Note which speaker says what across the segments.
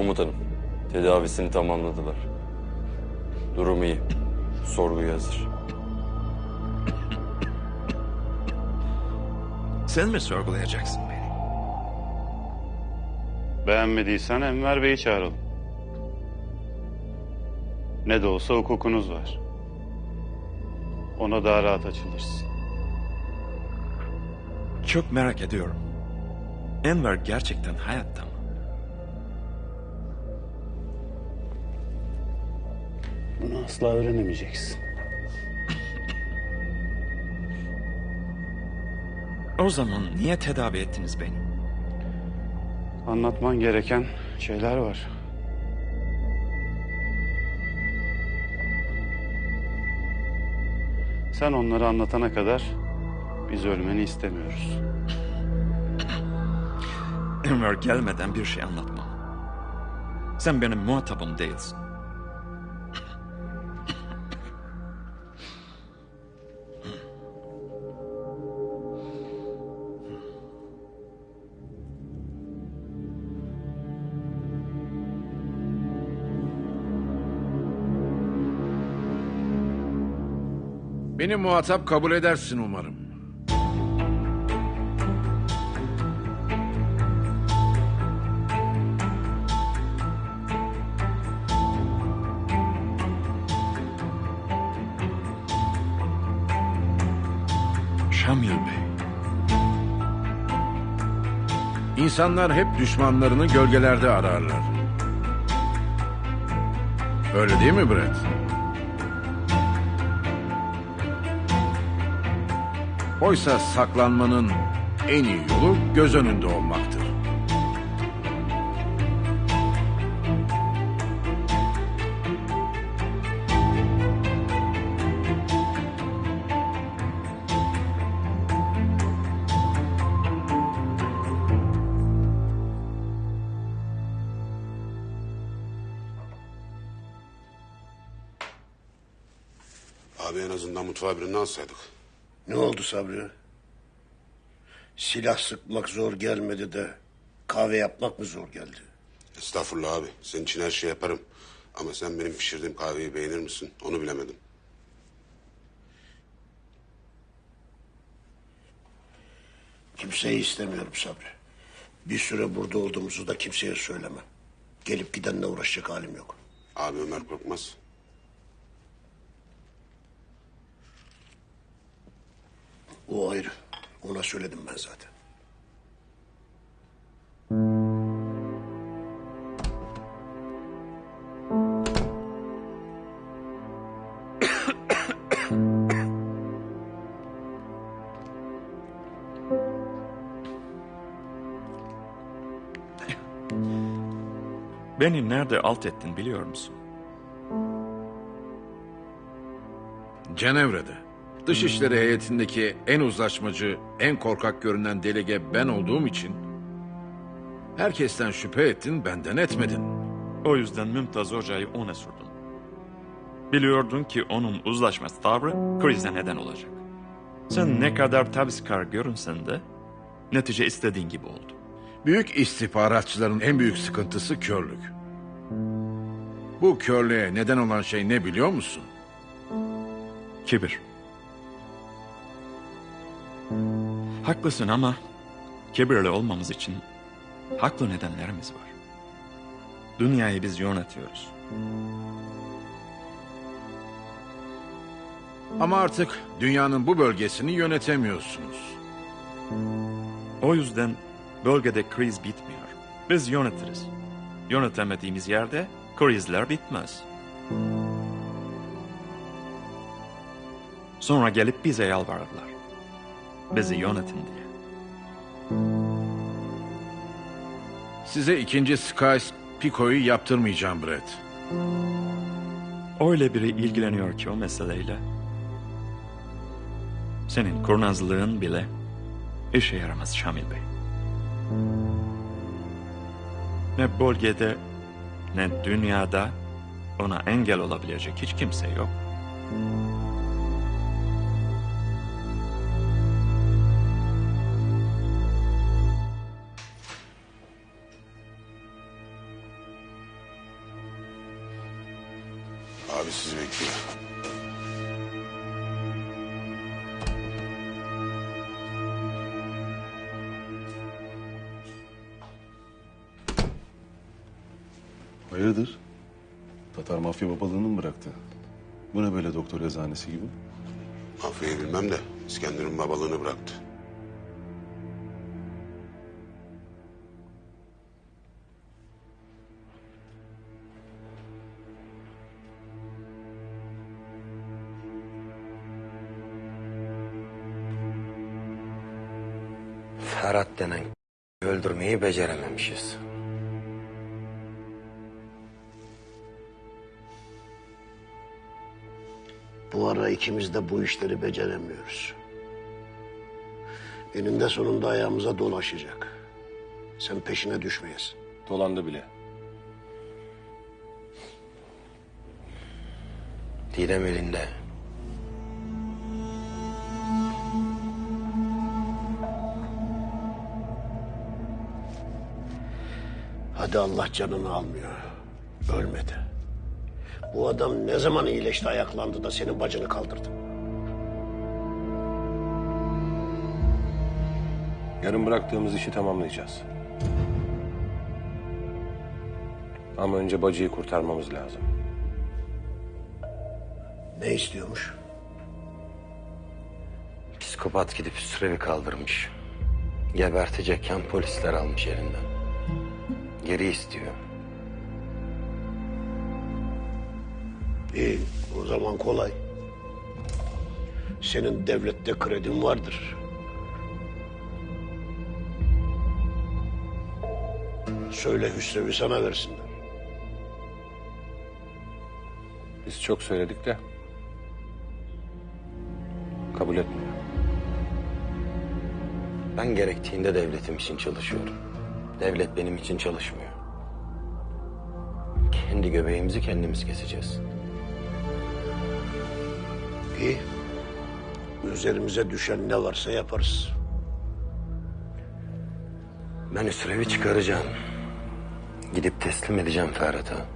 Speaker 1: Komutanım, tedavisini tamamladılar. Durumu iyi. Sorguya hazır.
Speaker 2: Sen mi sorgulayacaksın beni?
Speaker 3: Beğenmediysen Enver Bey'i çağıralım. Ne de olsa hukukunuz var. Ona daha rahat açılırsın.
Speaker 2: Çok merak ediyorum. Enver gerçekten hayatta mı?
Speaker 3: Bunu asla öğrenemeyeceksin.
Speaker 2: O zaman niye tedavi ettiniz beni?
Speaker 3: Anlatman gereken şeyler var. Sen onları anlatana kadar biz ölmeni istemiyoruz.
Speaker 2: Enver gelmeden bir şey anlatmam. Sen benim muhatabım değilsin.
Speaker 4: Beni muhatap kabul edersin umarım.
Speaker 2: Şamil Bey.
Speaker 4: İnsanlar hep düşmanlarını gölgelerde ararlar. Öyle değil mi Brett? Oysa saklanmanın en iyi yolu göz önünde olmaktır.
Speaker 5: Abi en azından mutfağa birini alsaydık.
Speaker 6: Ne oldu Sabri? Silah sıkmak zor gelmedi de kahve yapmak mı zor geldi?
Speaker 5: Estağfurullah abi. Senin için her şey yaparım. Ama sen benim pişirdiğim kahveyi beğenir misin? Onu bilemedim.
Speaker 6: Kimseyi istemiyorum Sabri. Bir süre burada olduğumuzu da kimseye söyleme. Gelip gidenle uğraşacak halim yok.
Speaker 5: Abi Ömer korkmaz.
Speaker 6: O ayrı. Ona söyledim ben zaten.
Speaker 2: Beni nerede alt ettin biliyor musun?
Speaker 4: Cenevre'de. Dışişleri heyetindeki en uzlaşmacı, en korkak görünen delege ben olduğum için herkesten şüphe ettin, benden etmedin.
Speaker 2: O yüzden Mümtaz Hoca'yı ona sordun. Biliyordun ki onun uzlaşmaz tavrı krize neden olacak. Sen ne kadar tabskar görünsen de netice istediğin gibi oldu.
Speaker 4: Büyük istihbaratçıların en büyük sıkıntısı körlük. Bu körlüğe neden olan şey ne biliyor musun?
Speaker 2: Kibir. Haklısın ama kibirli olmamız için haklı nedenlerimiz var. Dünyayı biz yönetiyoruz.
Speaker 4: Ama artık dünyanın bu bölgesini yönetemiyorsunuz.
Speaker 2: O yüzden bölgede kriz bitmiyor. Biz yönetiriz. Yönetemediğimiz yerde krizler bitmez. Sonra gelip bize yalvarırlar. Bizi yönetin diye.
Speaker 4: Size ikinci Skies Pico'yu yaptırmayacağım Brett.
Speaker 2: Öyle biri ilgileniyor ki o meseleyle. Senin kurnazlığın bile işe yaramaz Şamil Bey. Ne bölgede ne dünyada ona engel olabilecek hiç kimse yok.
Speaker 7: Hayırdır? Tatar mafya babalığını mı bıraktı? Bu ne böyle doktor yazanesi gibi?
Speaker 5: Mafyayı bilmem de İskender'in babalığını bıraktı.
Speaker 8: Ferhat denen öldürmeyi becerememişiz.
Speaker 6: Bu ara ikimiz de bu işleri beceremiyoruz. Eninde sonunda ayağımıza dolaşacak. Sen peşine düşmeyesin.
Speaker 7: Dolandı bile.
Speaker 8: Didem elinde.
Speaker 6: Hadi Allah canını almıyor. Ölmedi. Bu adam ne zaman iyileşti ayaklandı da senin bacını kaldırdı.
Speaker 9: Yarın bıraktığımız işi tamamlayacağız. Ama önce bacıyı kurtarmamız lazım.
Speaker 6: Ne istiyormuş?
Speaker 8: Psikopat gidip sürevi kaldırmış. Gebertecekken polisler almış elinden. Geri istiyor.
Speaker 6: İyi, o zaman kolay. Senin devlette kredin vardır. Söyle Hüsrev'i sana versinler.
Speaker 9: Biz çok söyledik de kabul etmiyor.
Speaker 8: Ben gerektiğinde devletim için çalışıyorum. Devlet benim için çalışmıyor. Kendi göbeğimizi kendimiz keseceğiz.
Speaker 6: İyi. Üzerimize düşen ne varsa yaparız.
Speaker 8: Ben Hüsrev'i çıkaracağım. Gidip teslim edeceğim Ferhat'a.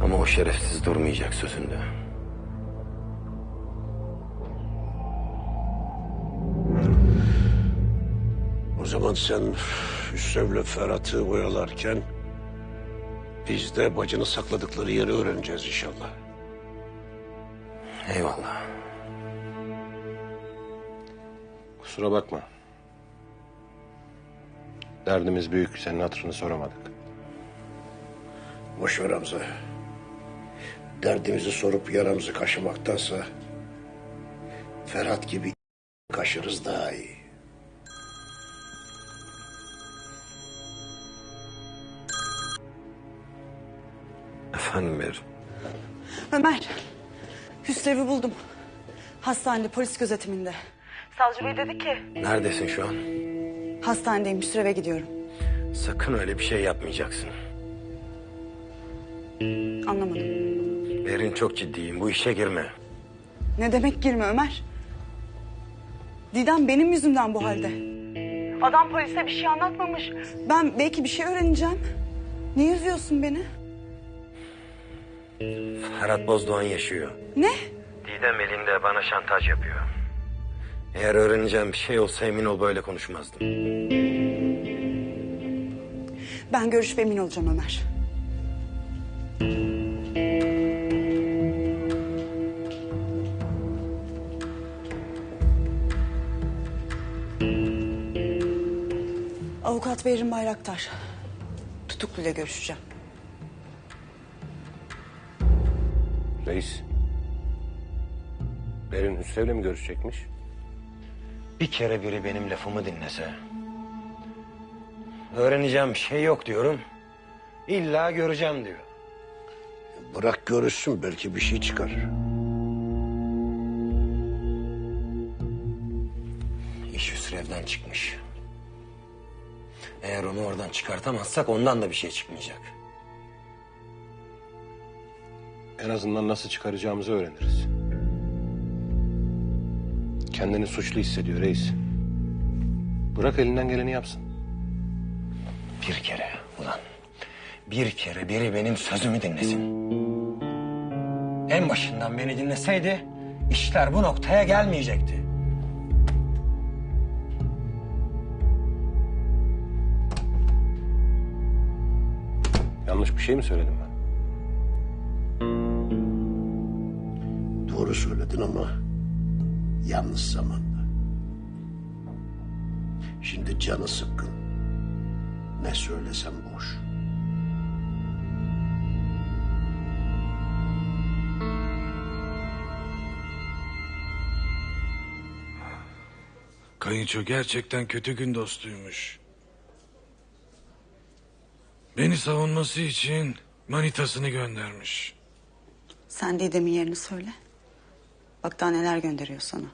Speaker 8: Ama o şerefsiz durmayacak sözünde.
Speaker 6: O zaman sen Hüsrev'le Ferhat'ı oyalarken... ...biz de bacını sakladıkları yeri öğreneceğiz inşallah.
Speaker 8: Eyvallah.
Speaker 9: Kusura bakma. Derdimiz büyük. Senin hatırını soramadık.
Speaker 6: Boş ver Hamza. Derdimizi sorup yaramızı kaşımaktansa... ...Ferhat gibi kaşırız daha iyi.
Speaker 8: Efendim Berim.
Speaker 10: Ömer, Hüsrev'i buldum. Hastanede, polis gözetiminde. Savcı bey dedi ki...
Speaker 8: Neredesin şu an?
Speaker 10: Hastanedeyim, Hüsrev'e gidiyorum.
Speaker 8: Sakın öyle bir şey yapmayacaksın.
Speaker 10: Anlamadım.
Speaker 8: Berin çok ciddiyim. Bu işe girme.
Speaker 10: Ne demek girme Ömer? Didem benim yüzümden bu halde. Adam polise bir şey anlatmamış. Ben belki bir şey öğreneceğim. Niye üzüyorsun beni?
Speaker 8: Ferhat Bozdoğan yaşıyor.
Speaker 10: Ne?
Speaker 8: Didem elinde bana şantaj yapıyor. Eğer öğreneceğim bir şey olsa emin ol böyle konuşmazdım.
Speaker 10: Ben görüşüp emin olacağım Ömer. Avukat Behrin Bayraktar. Tutukluyla görüşeceğim.
Speaker 9: Reis. Berin Hüsrev'le mi görüşecekmiş?
Speaker 8: Bir kere biri benim lafımı dinlese. Öğreneceğim bir şey yok diyorum. İlla göreceğim diyor.
Speaker 6: Bırak görüşsün belki bir şey çıkar.
Speaker 8: İş Hüsrev'den çıkmış. Eğer onu oradan çıkartamazsak ondan da bir şey çıkmayacak.
Speaker 9: En azından nasıl çıkaracağımızı öğreniriz. Kendini suçlu hissediyor reis. Bırak elinden geleni yapsın.
Speaker 8: Bir kere ulan. Bir kere biri benim sözümü dinlesin. en başından beni dinleseydi işler bu noktaya gelmeyecekti.
Speaker 9: Yanlış bir şey mi söyledim ben?
Speaker 6: Doğru söyledin ama yanlış zamanda. Şimdi canı sıkkın. Ne söylesem boş.
Speaker 11: Kayınço gerçekten kötü gün dostuymuş. Beni savunması için manitasını göndermiş.
Speaker 10: Sen Didem'in yerini söyle. Neler gönderiyor sana.